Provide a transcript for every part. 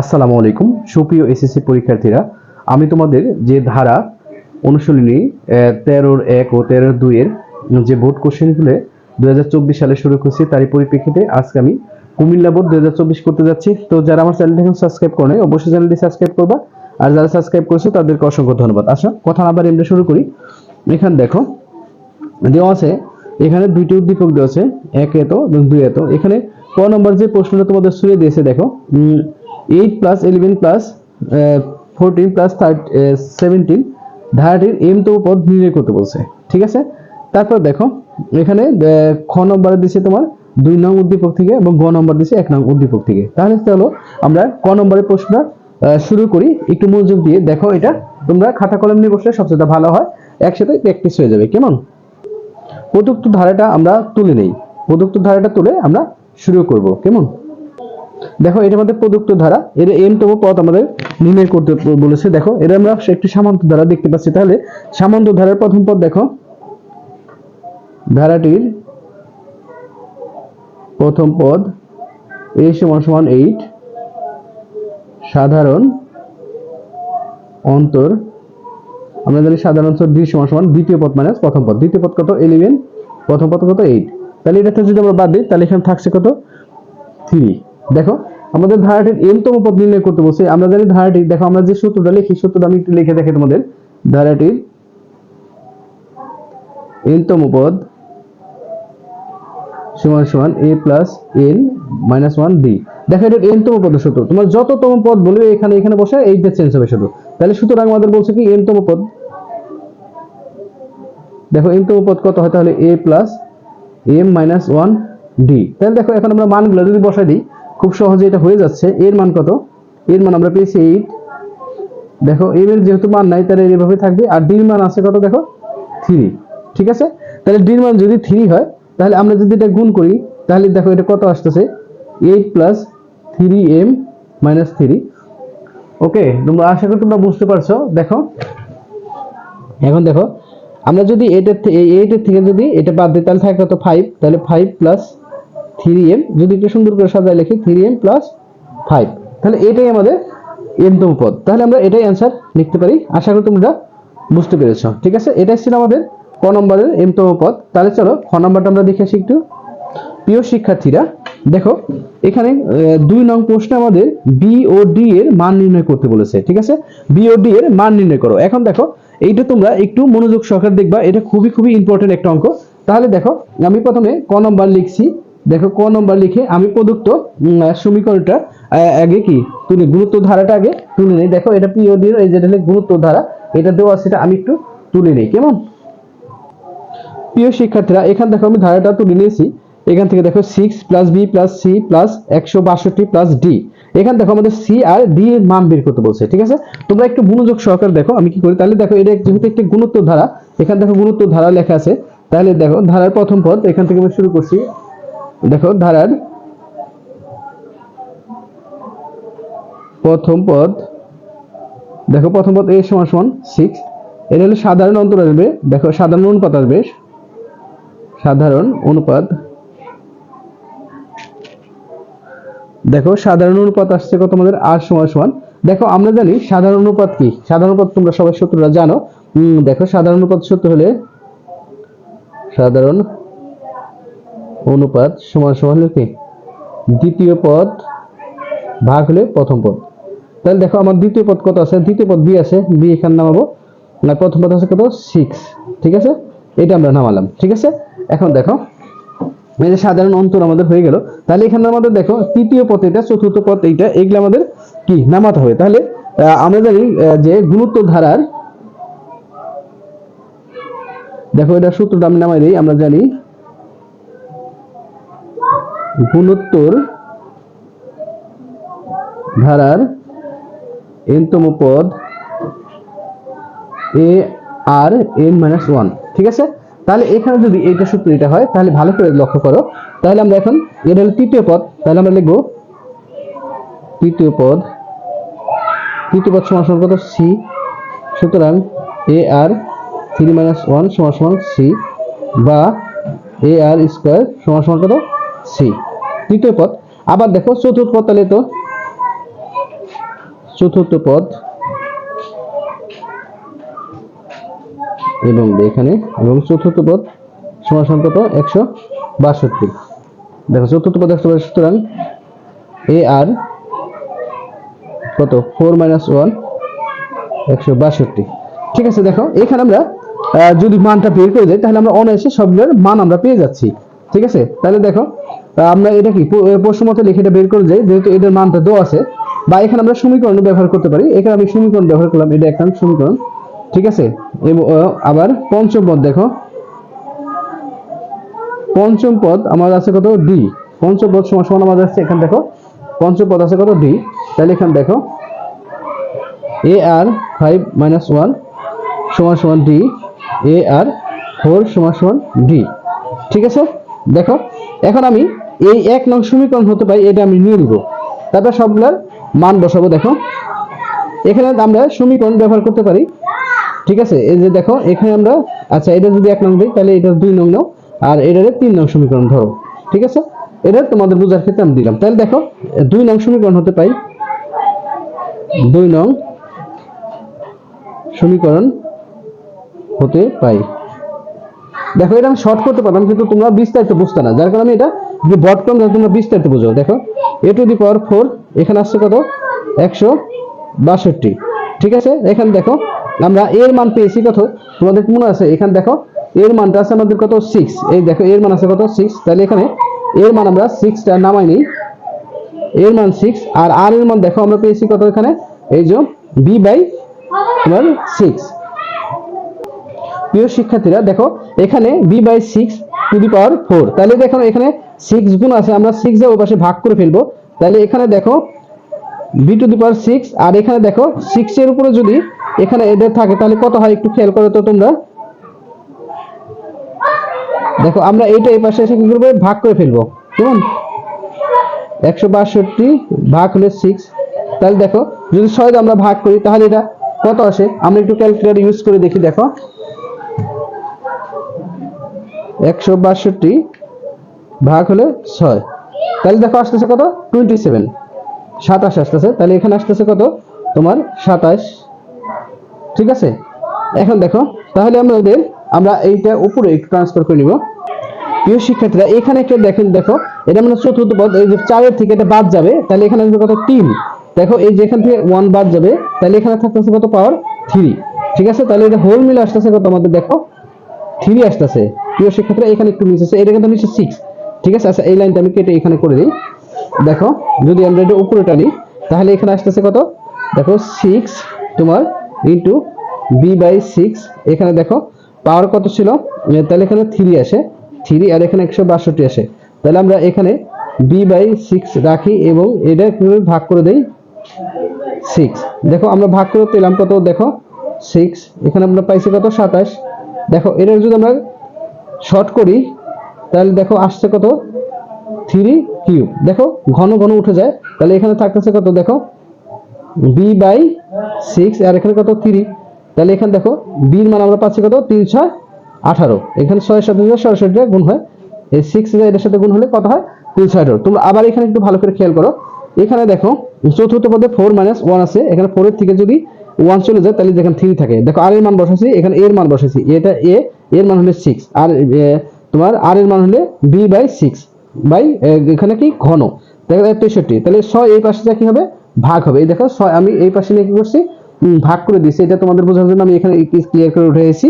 আসসালামু আলাইকুম। সুপ্রিয় এসএসসি পরীক্ষার্থীরা, আমি তোমাদের যে ধারা অনুশীলনী তেরোর এক ও তেরোর দুইয়ের যে বোর্ড কোশ্চেনগুলো দু হাজার চব্বিশ সালে শুরু করছি, তারই পরিপ্রেক্ষিতে আজকে আমি কুমিল্লা বোর্ড দু হাজার চব্বিশ করতে যাচ্ছি। তো যারা আমার চ্যানেলটি এখন সাবস্ক্রাইব করে অবশ্যই চ্যানেলটি সাবস্ক্রাইব করবা। আর যারা সাবস্ক্রাইব করেছ, তাদেরকে অসংখ্য ধন্যবাদ। আসা কথা আবার এমনি শুরু করি। এখানে দেখো, দেওয়া আছে, এখানে দুইটি উদ্দীপক দেওয়া আছে, এক এত এবং দুই এত এখানে ক নম্বর যে প্রশ্নটা তোমাদের শুনে দিয়েছে, দেখো eight plus eleven plus fourteen plus seventeen ধারাটির M তো পদ নির্ণয় করতে বলছে। ঠিক আছে? তারপর দেখো, এখানে খ নম্বরে দিছে তোমার, দুই নং উদ্দীপক থেকে এবং গ নম্বর দিছে এক নং উদ্দীপক থেকে। তাহলে চলো, আমরা ক নম্বরের প্রশ্নটা শুরু করি। একটু মনোযোগ দিয়ে দেখো এটা। তোমরা খাতা কলম নিয়ে বসলে সবচেয়ে ভালো হয়। একসাথে প্র্যাকটিস হয়ে যাবে। কেমন? প্রদত্ত ধারাটা আমরা তুলে নেই। প্রদত্ত ধারাটা তুলে আমরা শুরু করব। কেমন? দেখো এটা আমাদের প্রদত্ত ধারা, এর এম তম পদ আমাদের নির্ণয় করতে বলেছে। দেখো এটা আমরা একটি সামান্ত ধারা দেখতে পাচ্ছি। তাহলে, সামান্ত ধারার প্রথম পদ দেখো। ধারাটির প্রথম পদ এ সমান সমান এইট সাধারণ অন্তর, আমরা জানি সাধারণ অন্তর দুই সমান সমান দ্বিতীয় পদ মাইনাস প্রথম পদ। দ্বিতীয় পদ কত? ইলেভেন প্রথম পদ কত? এইট তাহলে এটা যদি আমরা বাদ দিই, তাহলে এখানে থাকছে কত? থ্রি দেখো, আমাদের ধারাটির এম তম পদ নির্ণয় করতে বলছে, আমরা জানি ধারাটি, দেখো আমরা যে সূত্রটা লিখি, সূত্রটা আমি একটু লিখে দেখে তোমাদের। ধারাটির এন তম পদ সমান সমান A plus N minus one D দেখো, এটা এন তম পদের সূত্র। তোমার যততম পদ বলবে, এখানে এখানে বসে এইটা চেঞ্জ হবে শুধু। তাহলে সুতরাং আমাদের বলছে কি এন তম পদ দেখো এন তম পদ কত হয় তাহলে A plus M minus one D তাহলে দেখো, এখন আমরা মানগুলো যদি বসাই দিই খুব সহজে এটা হয়ে যাচ্ছে। এর মান কত? এর মান আমরা পেয়েছি এইট দেখো এম এর যেহেতু মান নাই, তাহলে এইভাবে থাকবে। আর ডির মান আছে কত দেখো? থ্রি ঠিক আছে? তাহলে ডির মান যদি থ্রি হয়, তাহলে আমরা যদি এটা গুণ করি, তাহলে দেখো এটা কত আসতেছে? Eight plus three M minus three okay, তোমরা আশা করি তোমরা বুঝতে পারছ। দেখো। এখন দেখো, আমরা যদি এটার এইটের থেকে যদি এটা বাদ দিই, তাহলে থাকে কত? ফাইভ তাহলে ফাইভ প্লাস থ্রি এম যদি একটু সুন্দর করে সাজায় লিখি, থ্রি এম প্লাস ফাইভ তাহলে এটাই আমাদের এমতম পদ। তাহলে আমরা এটাই অ্যান্সার লিখতে পারি। আশা করি তোমরা বুঝতে পেরেছ। ঠিক আছে? এটাই ছিল আমাদের ক নম্বরের এমতম পদ। তাহলে চলো, খ নম্বরটা আমরা দেখে আসি একটু। প্রিয় শিক্ষার্থীরা, দেখো, এখানে দুই নং প্রশ্নে আমাদের বি ডি এর মান নির্ণয় করতে বলেছে। ঠিক আছে? বি ডি এর মান নির্ণয় করো। এখন দেখো, এইটা তোমরা একটু মনোযোগ সহকারে দেখবা। এটা খুবই খুবই ইম্পর্টেন্ট একটা অঙ্ক। তাহলে দেখো, আমি প্রথমে ক নম্বর লিখছি। দেখো, ক নম্বর লিখে আমি প্রদত্ত সমীকরণটা আগে কি? তুলে গুরুত্ব ধারাটা আগে তুলে নেই। দেখো, এটা পিও এর, এই যেটা গুরুত্ব ধারা এটা দেওয়া সেটা আমি একটু তুলে নেই, কেমন? প্রিয় শিক্ষার্থীরা, এখান থেকে আমি ধারাটা তুলে নিয়েছি। এখান থেকে দেখো six plus B plus C plus একশো বাষট্টি প্লাস ডি এখান দেখো, আমাদের সি আর ডি এর মান বের করতে বলছে, ঠিক আছে? তোমরা একটু মনোযোগ সহকারে দেখো, আমি কি করি? তাহলে দেখো, এটা যেহেতু একটি গুণোত্তর ধারা এখান দেখো গুণোত্তর ধারা লেখা আছে। তাহলে দেখো, ধারার প্রথম পদ, এখান থেকে আমি শুরু করছি। দেখো ধারার প্রথম পদ। দেখো, প্রথম পদ এ সমান সমান সিক্স এটা হলো সাধারণ অন্তর আসবে। দেখো, সাধারণ অনুপাত আসবে। সাধারণ অনুপাত। দেখো, সাধারণ অনুপাত আসছে কত আমাদের? আর সমান সমান। দেখো, আমরা জানি সাধারণ অনুপাত কি? সাধারণ অনুপাত তোমরা সবাই সূত্রটা জানো। দেখো, সাধারণ অনুপাত সূত্র হলে সাধারণ অনুপাত সমান সমান কি? দ্বিতীয় পদ ভাগ হলে প্রথম পদ। তাহলে দেখো আমার দ্বিতীয় পদ কত আছে? দ্বিতীয় পদ বি আছে। বি এখানে নামাবো। আর প্রথম পদ আছে কত? সিক্স ঠিক আছে? এটা আমরা নামালাম। ঠিক আছে? এখন দেখো, এই যে সাধারণ অন্তর আমাদের হয়ে গেল। তাহলে এখানে আমাদের দেখো, তৃতীয় পথ এটা, চতুর্থ পথ এইটা, এগুলো আমাদের কি? নামাতে হবে। তাহলে আমরা জানি যে গুরুত্ব ধারার দেখো এটা সূত্রটা আমি নামাই দিই, আমরা জানি গুণোত্তর ধারার এনতম পদ A R N minus one, ঠিক আছে? তাহলে এখানে যদি এইটা সূত্র এটা হয়, তাহলে ভালো করে লক্ষ্য করো। তাহলে আমরা এখন, এটা হলো তৃতীয় পদ, তাহলে আমরা লিখব তৃতীয় পদ তৃতীয় পদ সমান সমান কত? সি সুতরাং A R three minus one সমান সমান সি বা এ আর স্কোয়ার সমান সমান কত? সি। তৃতীয় পদ। আবার দেখো, চতুর্থ পদ তাহলে তো চতুর্থ পদ। এবং এখানে, এবং চতুর্থ পদ সমান কত? একশো বাষট্টি। দেখো, চতুর্থ পদ একশো বাষট্টি, সুতরাং এ আর কত? ফোর মাইনাস ওয়ান, একশো বাষট্টি। ঠিক আছে, দেখো, এখানে আমরা যদি মানটা বের করে যাই তাহলে আমরা অনায়াসে সবগুলোর মান আমরা পেয়ে যাচ্ছি। ঠিক আছে? তাহলে দেখো আমরা এটা কি প- আহ, প্রশ্ন লিখে এটা বের করে যাই যেহেতু এদের মানটা দো আছে বা এখানে আমরা সমীকরণ ব্যবহার করতে পারি এখানে আমি সমীকরণ ব্যবহার করলাম এটা একটা সমীকরণ ঠিক আছে? আবার পঞ্চম পদ দেখো পঞ্চম পদ আমার আছে কত? ডি পঞ্চম পদ সমান সমান আমাদের আছে এখানে দেখো পঞ্চম পদ আছে কত? ডি তাহলে এখানে দেখো A R five minus one সমান সমান ডি এ আর ফোর সমান সমান ডি ঠিক আছে? দেখো, এখন আমি এই এক নং সমীকরণ হতে পাই এটা আমি নিয়ে নিব। তারপর সবগুলার মান বসাবো, দেখো। এখানে আমরা সমীকরণ ব্যবহার করতে পারি, ঠিক আছে? এই যে দেখো, এখানে আমরা আচ্ছা এটা যদি এক নং দিই, তাহলে এটা দুই নং নাও, আর এটারে তিন নং সমীকরণ ধরো, ঠিক আছে? এটা তোমাদের বোঝার ক্ষেত্রে আমি দিলাম। তাহলে দেখো, দুই নং সমীকরণ হতে পাই দুই নং সমীকরণ হতে পাই দেখো, এটা আমি শর্ট করতে পারলাম, কিন্তু তোমরা বিস্তারিত বুঝতে না। যার কারণে এটা যে বট কম তোমরা বিস্তারিত বুঝো। দেখো এ টু দি পাওয়ার ফোর এখানে আসছে কত? একশো বাষট্টি। ঠিক আছে? এখানে দেখো, আমরা এর মান পেয়েছি কত? তোমাদের মনে আছে? এখানে দেখো, এর মানটা আছে আমাদের কত? সিক্স এই দেখো, এর মান আছে কত? সিক্স তাহলে এখানে এর মান আমরা সিক্সটা নামাই নিই। এর মান সিক্স আর আর এর মান দেখো, আমরা পেয়েছি কত এখানে? এই যে বি বাই তোমার সিক্স প্রিয় শিক্ষার্থীরা, দেখো এখানে B by six to the power four তাহলে দেখো এখানে সিক্স গুণ আছে, আমরা সিক্স এর পাশে ভাগ করে ফেলব। তাহলে এখানে দেখো B to the power six আর এখানে দেখো সিক্স এর উপরে যদি এখানে এদের থাকে, তাহলে কত হয় একটু খেয়াল করো তো তোমরা। দেখো, আমরা এইটা এই পাশে এসে কি করব? ভাগ করে ফেলব। কেমন? একশো বাষট্টি ভাগ হলে সিক্স তাহলে দেখো, যদি ছয় আমরা ভাগ করি, তাহলে এটা কত আসে? আমরা একটু ক্যালকুলেটর ইউজ করে দেখি, দেখো। একশো বাষট্টি ভাগ হলে ছয়। তাহলে দেখো আসতেছে কত? টোয়েন্টি সেভেন সাতাশ আসতেছে। তাহলে এখানে আসতেছে কত? তোমার সাতাশ। ঠিক আছে? এখন দেখো, তাহলে আমাদের, আমরা এইটা উপরে একটু ট্রান্সফার করে নিব। প্রিয় শিক্ষার্থীরা, এখানে একটা দেখেন, দেখো, এটা মানে চতুর্থ পদ, এই যে চারের থেকে এটা বাদ যাবে। তাহলে এখানে আসবে কত? তিন। দেখো, এই যেখান থেকে ওয়ান বাদ যাবে, তাহলে এখানে থাকতেছে কত? পাওয়ার থ্রি ঠিক আছে? তাহলে এটা হোল মিলে আসতেছে কত? আমাদের দেখো থ্রি আসতেছে। প্রিয় শিক্ষার্থীরা, এখানে একটু মিস আছে। এটা কিন্তু নিচে সিক্স ঠিক আছে? আচ্ছা এই লাইনটা আমি কেটে এখানে করে দিই। দেখো, যদি আমরা এটা উপরে টানি তাহলে এখানে আসতেছে কত? দেখো সিক্স তোমার ইন্টু বি বাই সিক্স এখানে দেখো পাওয়ার কত ছিল? তাহলে এখানে থ্রি আসে। থ্রি আর এখানে একশো বাষট্টি আসে। তাহলে আমরা এখানে বি বাই সিক্স রাখি এবং এটা কীভাবে ভাগ করে দেই? সিক্স দেখো, আমরা ভাগ করে পেলাম কত? দেখো সিক্স এখানে আমরা পাইছি কত? সাতাশ। দেখো এটা যদি আমরা শর্ট করি, তাহলে দেখো আসছে কত? থ্রি কিউব দেখো, ঘন ঘন উঠে যায়। তাহলে এখানে থাকতেছে কত? দেখো বি বাই সিক্স আর এখানে কত? থ্রি তাহলে এখানে দেখো বির মান আমরা পাচ্ছি কত? তিন, ছয়, আঠারো। এখানে ছয়ের সাথে সরাসরি গুণ হয়। এই সিক্স এটার সাথে গুণ হলে কত হয়? তিন, ছয়, আঠারো। তোমরা আবার এখানে একটু ভালো করে খেয়াল করো। এখানে দেখো, চতুর্থ পদে ফোর মাইনাস ওয়ান আছে। এখানে ফোরের থেকে যদি ওয়ান চলে যায়, তাহলে যেখানে থ্রি থাকে। দেখো আর এর মান বসাইছি, এখানে এর মান বসাইছি। এটা এ এর মান হলে সিক্স আর তোমার আর এর মান হলে বি বাই সিক্স বাই এখানে কি ঘন? দেখো তেষট্টি, তাহলে ছয় এই পাশে যা কি হবে? ভাগ হবে। এই দেখো, ছয়, আমি এই পাশে নিয়ে কি করছি? ভাগ করে দিয়েছি। এটা তোমাদের বোঝার জন্য আমি এখানে ক্লিয়ার করে উঠে এসেছি।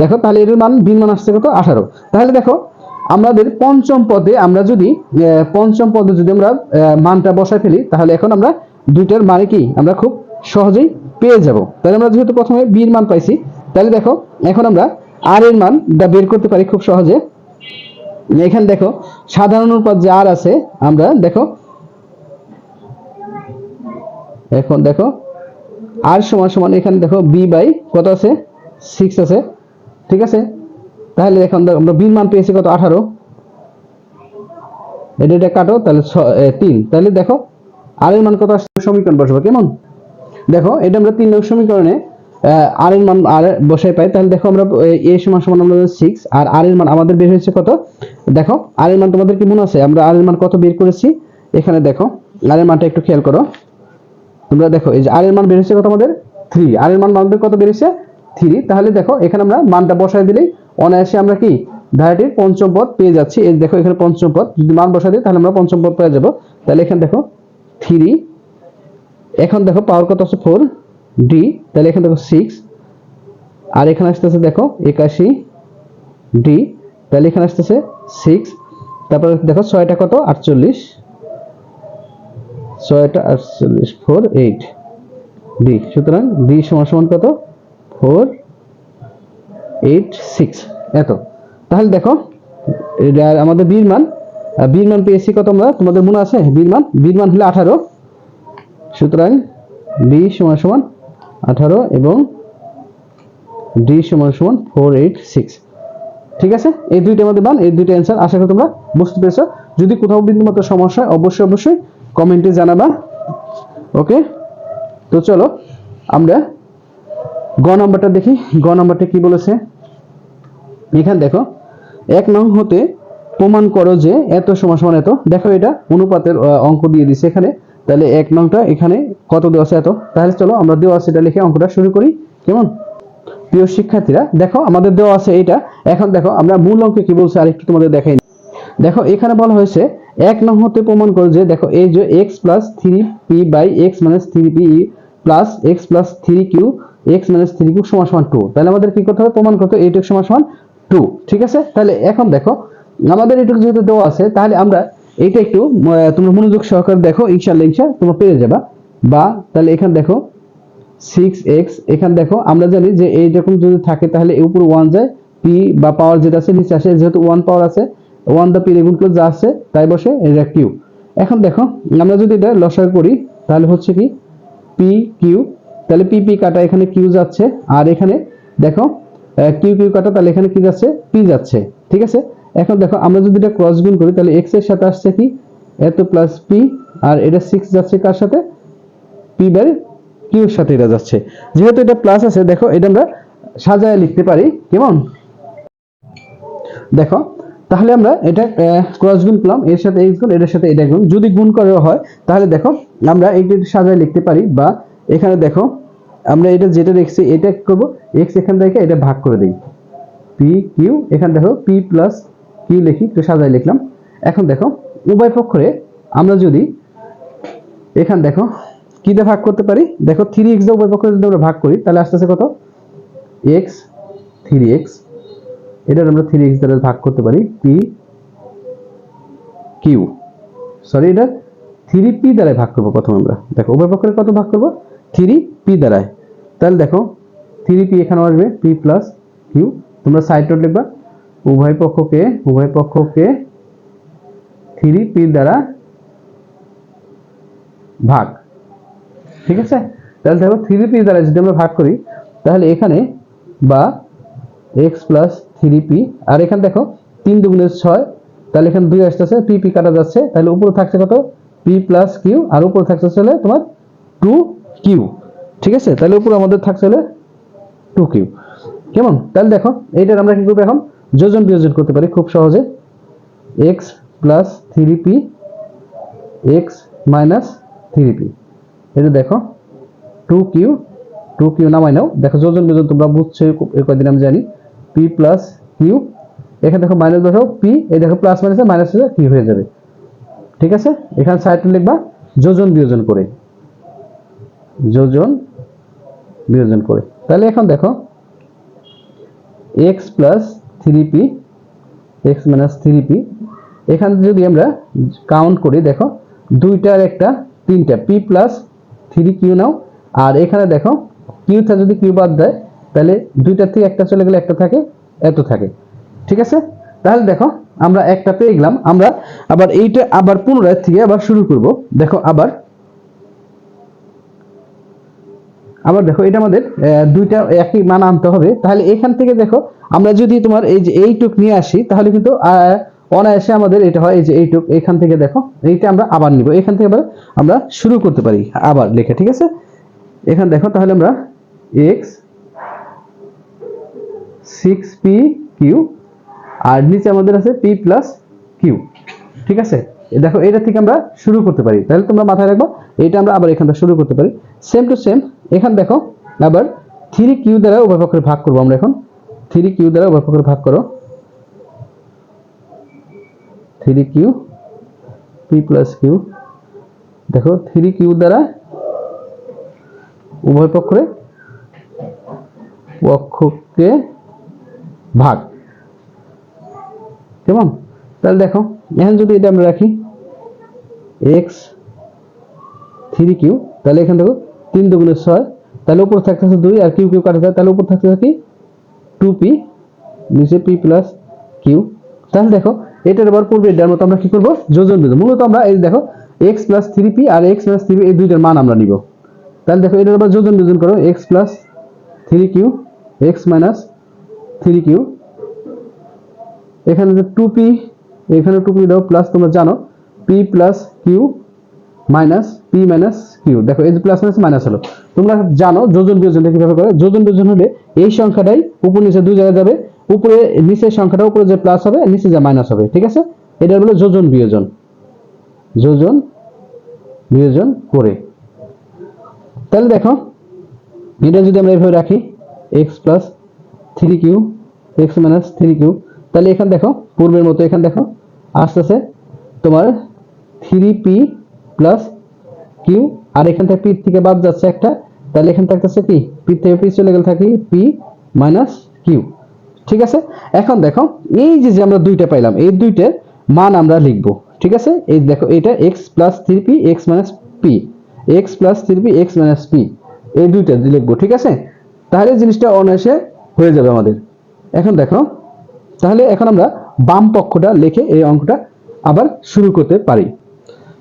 দেখো, তাহলে এর মান বিন মান আসছে কত? আঠারো। তাহলে দেখো, আমাদের পঞ্চম পদে আমরা যদি পঞ্চম পদে যদি আমরা মানটা বসায় ফেলি, তাহলে এখন আমরা দুইটার মানে কি? আমরা খুব সহজেই পেয়ে যাব। তাহলে আমরা যেহেতু প্রথমে বির মান পাইছি, তাহলে দেখো, এখন আমরা আর এর মান দা বের করতে পারি খুব সহজে। এখানে দেখো, সাধারণ অনুপাত যে আর আছে, আমরা দেখো, এখন দেখো, আর সমান সমান এখানে দেখো বি বাই কত আছে? সিক্স আছে। ঠিক আছে? তাহলে এখন আমরা বির মান পেয়েছি কত? আঠারো। এটা এটা কাটো, তাহলে তিন। তাহলে দেখো, আর এর মান কত আসছে? সমীকরণ বসবো, কেমন? দেখো, এটা আমরা তিন নং সমীকরণে আর এর মান আর বসাই পাই। তাহলে দেখো আমরা, এ সমান সমান আমরা সিক্স আর আর এর মান আমাদের বের হয়েছে কত? দেখো আর এর মান তোমাদের কি মনে আছে? আমরা আর এর মান কত বের করেছি? এখানে দেখো আর এর মানটা একটু খেয়াল করো। তোমরা দেখো, এই যে আর এর মান বেড়েছে কত আমাদের? থ্রি আর এর মান আমাদের কত বেড়েছে থ্রি তাহলে দেখো, এখানে আমরা মানটা বসাই দিলেই অনায়াসে আমরা কি? ধারাটির পঞ্চম পদ পেয়ে যাচ্ছি। এই দেখো, এখানে পঞ্চম পদ। যদি মান বসাই দিই, তাহলে আমরা পঞ্চম পদ পেয়ে যাব। তাহলে এখানে দেখো থ্রি এখন দেখো পাওয়ার কত আছে? ফোর ডি তাহলে এখানে দেখো সিক্স আর এখানে আসতেছে দেখো একাশি ডি তাহলে এখানে আসতেছে সিক্স তারপরে দেখো ছয়টা কত? আটচল্লিশ। ছয়টা আটচল্লিশ ফোর এইট ডি সুতরাং ডি সমান সমান কত? ফোর এইট সিক্স এত। তাহলে দেখো আমাদের বীর মান। বীর মান পেয়েছি কত আমরা? তোমাদের মনে আছে? বীর মান? বীর মান হলো আঠারো। সুতরাং বি সমান সমান আঠারো এবং ডি সমান সমান ফোর এইট সিক্স ঠিক আছে? এই দুইটা আমাদের মান এই দুইটা অ্যান্সার আশা করি তোমরা বুঝতে পেরেছ। যদি কোথাও বিন্দুমাত্র সমস্যা হয়, অবশ্যই অবশ্যই কমেন্টে জানাবা। ওকে তো চলো, আমরা গ নাম্বারটা দেখি। গ নাম্বারটা কি বলেছে? এখানে দেখো, এক নং হতে প্রমাণ করো যে এত সমান সমান এত। দেখো এটা অনুপাতের অঙ্ক দিয়ে দিছে এখানে। তাহলে এক নংটা এখানে কত দেওয়া আছে এত? তাহলে চলো আমরা দেওয়া আছে এটা লিখে অঙ্কটা শুরু করি। কেমন? প্রিয় শিক্ষার্থীরা, দেখো আমাদের দেওয়া আছে এটা এখন দেখো, আমরা মূল অঙ্কে কি বলছে আরেকটু তোমাদের দেখাই দেখো, এখানে বলা হয়েছে এক নং হতে প্রমাণ করো যে, দেখো, এই যে X plus three P by X minus three P plus X plus three Q X minus three Q সমান সমান টু তাহলে আমাদের কি করতে হবে? প্রমাণ করতে এইটুক সমান সমান টু ঠিক আছে? তাহলে এখন দেখো, আমাদের এইটুকু যেহেতু দেওয়া আছে, তাহলে আমরা এইটা একটু তোমরা মনোযোগ সহকারে দেখো ইনশাল্লাহ ইনশা তোমরা পেয়ে যাবা। বা তাহলে এখানে দেখো সিক্স এক্স এখানে দেখো, আমরা জানি যে এইরকম যদি থাকে তাহলে এর উপর ওয়ান যায় পি বা পাওয়ার যেটা আছে, নিচে আসে, যেহেতু ওয়ান পাওয়ার আছে ওয়ান দা পি রেগুন ক্লোজ যা আছে, তাই বসে এটা কিউ এখন দেখো, আমরা যদি এটা লসাগু করি, তাহলে হচ্ছে কি পি কিউ তাহলে পি পি কাটা এখানে কিউ যাচ্ছে, আর এখানে দেখো কিউ কিউ কাটা, তাহলে এখানে কি যাচ্ছে পি যাচ্ছে, ঠিক আছে? এখন দেখো, আমরা যদি এটা ক্রস গুণ করি, তাহলে এক্সের সাথে আসছে কি? এত প্লাস পি আর এটা সিক্স যাচ্ছে কার সাথে? পি বাই কিউর সাথে এটা যাচ্ছে। যেহেতু এটা প্লাস আছে, দেখো, এটা আমরা সাজায় লিখতে পারি। কেমন? দেখো, তাহলে আমরা এটা ক্রস গুণ করলাম এর সাথে এক্স গুণ, এটার সাথে এটা গুণ। যদি গুণ করা হয়, তাহলে দেখো, আমরা এটা সাজায় লিখতে পারি, বা এখানে দেখো, আমরা এটা যেটা দেখছি এটা করব? এক্স এখান থেকে এটা ভাগ করে দিই। পি কিউ এখানে দেখো পি প্লাস কিউ লিখি? একটু সাজায় লিখলাম। এখন দেখো, উভয় পক্ষে আমরা যদি এখান দেখো, কি দিয়ে ভাগ করতে পারি? দেখো থ্রি এক্স উভয় পক্ষে যদি আমরা ভাগ করি, তাহলে আস্তে আস্তে কত? এক্স থ্রি এক্স এটা আমরা থ্রি এক্স দ্বারা ভাগ করতে পারি পি কিউ সরি এটা থ্রি পি দ্বারাই ভাগ করব প্রথম আমরা। দেখো, উভয় পক্ষের কত ভাগ করব? থ্রি পি দ্বারায় তাহলে দেখো থ্রি পি এখানে আসবে পি প্লাস কিউ তোমরা সাইড নোট লিখবা। উভয় পক্ষকে উভয় পক্ষকে থ্রি পি দ্বারা ভাগ। ঠিক আছে? তাহলে দেখো থ্রি পি দ্বারা যদি আমরা ভাগ করি, তাহলে এখানে বা এক্স প্লাস থ্রি পি, আর এখানে দেখো তিন দুগুণের ছয়, তাহলে এখানে দুই আসতেছে, পি পি কাটা যাচ্ছে, তাহলে উপরে থাকছে কত? পি প্লাস কিউ আর উপরে থাকছে চলে তোমার টু কিউ ঠিক আছে? তাহলে উপরে আমাদের থাকছে হলে টু কিউ কেমন? তাহলে দেখো, এইটার আমরা কি করব এখন? যোজন বিয়োজন করতে পারি খুব সহজে। X plus three P X minus three P এটা দেখো টু কিউ টু কিউ নামাই নাও। দেখো, যোজন বিয়োজন তোমরা বুঝছ কয়দিন আমি জানি। পি প্লাস কিউ এখানে দেখো মাইনাস বসাও পি এই দেখো প্লাস মাইনাসে মাইনাস হয়ে কি হয়ে যাবে। ঠিক আছে? এখানে সাইডটা লিখবা, যোজন বিয়োজন করে। যোজন বিয়োজন করে। তাহলে এখন দেখো X plus three P X minus three P এখানে যদি আমরা কাউন্ট করি, দেখো, দুইটার একটা তিনটা পি প্লাস থ্রি কিউ নাও। আর এখানে দেখো কিউটা যদি কিউ বাদ দেয়, তাহলে দুইটার থেকে একটা চলে গেলে একটা থাকে, এত থাকে। ঠিক আছে? তাহলে দেখো, আমরা একটা পেয়ে গেলাম। আমরা আবার এইটা আবার পুনরায় থেকে আবার শুরু করব। দেখো, আবার। আবার দেখো, এটা আমাদের দুইটা একই মান আনতে হবে। তাহলে এখান থেকে দেখো আমরা যদি তোমার এই যে এইটুক নিয়ে আসি, তাহলে কিন্তু অনায়াসে আমাদের এটা হয় এই যে এইটুক, এখান থেকে দেখো, এইটা আমরা আবার নিব। এখান থেকে আবার আমরা শুরু করতে পারি, আবার লেখা, ঠিক আছে? এখানে দেখো, তাহলে আমরা এক্স সিক্স পি কিউ আর নিচে আমাদের আছে পি প্লাস কিউ ঠিক আছে? দেখো, এটা থেকে আমরা শুরু করতে পারি। তাহলে তোমরা মাথায় রাখবা, এটা আমরা আবার এখান থেকে শুরু করতে পারি। সেম টু সেম এখান দেখো, আবার থ্রি কিউ দ্বারা উভয় পক্ষের ভাগ করব আমরা এখন। থ্রি কিউ দ্বারা উভয় পক্ষের ভাগ করো। Three Q, P plus Q. দেখো, থ্রি কিউ দ্বারা উভয় পক্ষে পক্ষকে ভাগ। কেমন? তাহলে দেখো, এখন যদি এটা আমরা রাখি, এক্স থ্রি কিউ, তাহলে এখান থেকে তিন দুগুণে ছয়, তাহলে উপর থাকতেছে দুই আর কিউ কিউ কাটা যায়, তাহলে উপর থাকতেছে কি? টু নিচে পি প্লাস কিউ তাহলে দেখো, এটার আবার পূর্বে এটার মতো আমরা কি করব? যোজন বিয়োজন। মূলত আমরা এই দেখো এক্স প্লাস থ্রি পি আর এক্স প্লাস থ্রি এই দুইটার মান আমরা নিব। তাহলে দেখো, এটার আবার যোজন বিয়োজন করো X plus three Q X minus three Q এখানে টু পি এখানে টু পি দাও প্লাস তোমরা জানো P plus Q minus P minus Q দেখো, এই প্লাস মাইনাস মাইনাস হলো। তোমরা জানো যোজন বিয়োজনটা কীভাবে করে? যোজন বিয়োজন হলে এই সংখ্যাটাই উপর নিচে দুই জায়গায় যাবে, উপরে নিচের সংখ্যাটা উপরে যে প্লাস হবে, নিচে যে মাইনাস হবে, ঠিক আছে? এটা হলো যোজন বিয়োজন। যোজন বিয়োজন করে। তাহলে দেখো, এটা যদি আমরা এভাবে রাখি X plus three Q X minus three Q তাহলে এখানে দেখো, পূর্বের মতো এখানে দেখো, আস্তে আস্তে তোমার থ্রি পি প্লাস কিউ আর এখান থেকে পি থেকে বাদ যাচ্ছে একটা তাহলে এখানে থাকতেছে কি পি থেকে পি চলে গেলে থাকি পি মাইনাস কিউ ঠিক আছে? এখন দেখো, এই যে যে আমরা দুইটা পাইলাম, এই দুইটার মান আমরা লিখব, ঠিক আছে? এই দেখো, এটা X plus three P X minus P X plus three P X minus P এই দুইটা লিখব, ঠিক আছে? তাহলে জিনিসটা অনায়াসে হয়ে যাবে আমাদের। এখন দেখো, তাহলে এখন আমরা বাম পক্ষটা লিখে এই অঙ্কটা আবার শুরু করতে পারি।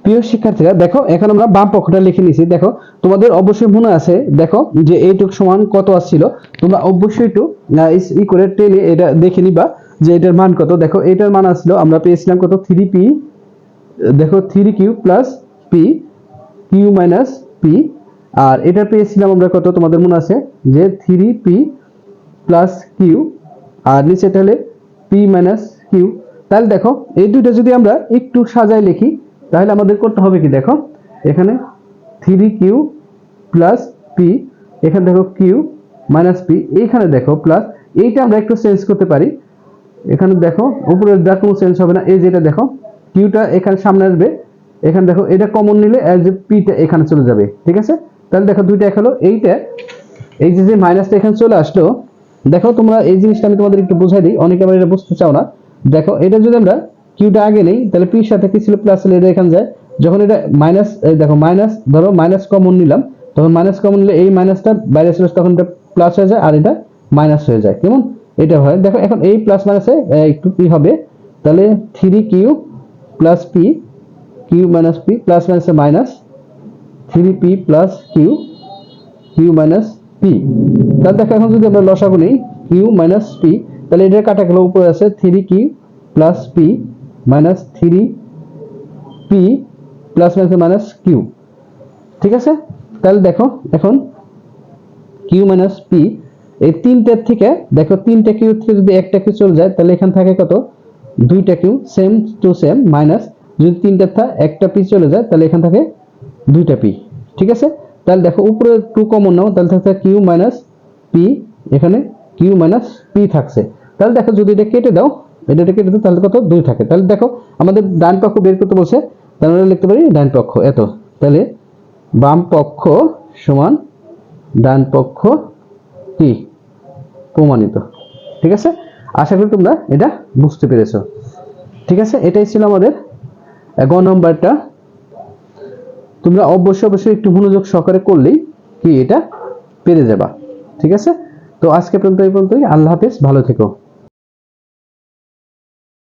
প্রিয় শিক্ষার্থীরা, দেখো, এখন আমরা বাম পক্ষটা লিখে নিয়েছি দেখো, তোমাদের অবশ্যই মনে আছে, দেখো, যে এইটুক সমান কত আসছিল? তোমরা অবশ্যই একটু ই করে টেনে এটা দেখে নিবা যে এটার মান কত। দেখো, এটার মান আসলো আমরা পেয়েছিলাম কত? থ্রি পি দেখো three Q plus P Q minus P আর এটা পেয়েছিলাম আমরা কত? তোমাদের মনে আছে যে থ্রি পি প্লাস কিউ আর নিচে তাহলে পি মাইনাস কিউ তাহলে দেখো, এই দুইটা যদি আমরা একটু সাজায় লিখি তাহলে আমাদের করতে হবে কি দেখো, এখানে থ্রি কিউ প্লাস পি, এখানে দেখো কিউ মাইনাস পি, এইখানে দেখো প্লাস, এইটা আমরা একটু চেঞ্জ করতে পারি। এখানে দেখো, উপরের দা কোনো চেঞ্জ হবে না, এই যেটা দেখো, কিউটা এখানে সামনে আসবে, এখানে দেখো, এটা কমন নিলে এজ এ পিটা এখানে চলে যাবে, ঠিক আছে? তাহলে দেখো দুইটা এক হলো, এইটা, এই যে যে মাইনাসটা এখানে চলে আসলো, দেখো তোমরা এই জিনিসটা আমি তোমাদের একটু বুঝাই দিই, অনেকে আবার এটা বুঝতে চাও না। দেখো, এটা যদি আমরা কিউটা আগে নেই, তাহলে পির সাথে কি ছিল? প্লাস এটা এখানে যায়। যখন এটা মাইনাস দেখো মাইনাস ধরো মাইনাস কমন নিলাম, তখন মাইনাস কমন নিলে এই মাইনাসটা বাইরে চলে তখন এটা প্লাস হয়ে যায়, আর এটা মাইনাস হয়ে যায়। কেমন? এটা হয়। দেখো, এখন এই প্লাস মাইনাসে একটু কি হবে। তাহলে three Q plus P Q minus P plus মাইনাসে minus three P plus Q Q minus P তাহলে দেখো, এখন যদি আমরা লসাগু নিই কিউ মাইনাস পি তাহলে এটা কাটা গেল উপরে আছে three Q plus P minus three P plus minus minus Q ঠিক আছে? তাহলে দেখো, এখন কিউ মাইনাস পি এই তিনটার থেকে, দেখো তিনটা কিউ থেকে যদি একটা কিউ চলে যায়, তাহলে এখানে থাকে কত? দুইটা Q same to same minus যদি তিনটা থা একটা পি চলে যায়, তাহলে এখানে থাকে দুইটা পি ঠিক আছে? তাহলে দেখো, উপরে টু কমন নাও, তাহলে থাকছে কিউ মাইনাস পি এখানে কিউ মাইনাস পি থাকছে। তাহলে দেখো, যদি এটা কেটে দাও এটা থেকে এটা তাহলে কত? দুই থাকে। তাহলে দেখো, আমাদের ডান পক্ষ বের করতে বলছে, তাহলে আমরা লিখতে পারি ডান পক্ষ, এত। তাহলে বাম পক্ষ সমান ডান পক্ষ কি? প্রমাণিত। ঠিক আছে? আশা করি তোমরা এটা বুঝতে পেরেছ। ঠিক আছে? এটাই ছিল আমাদের গ নম্বরটা। তোমরা অবশ্যই অবশ্যই একটু মনোযোগ সহকারে করলেই কি এটা পেরে যাবা। ঠিক আছে? তো আজকে পর্যন্ত এই পর্যন্তই। আল্লাহ হাফেজ, ভালো থেকো।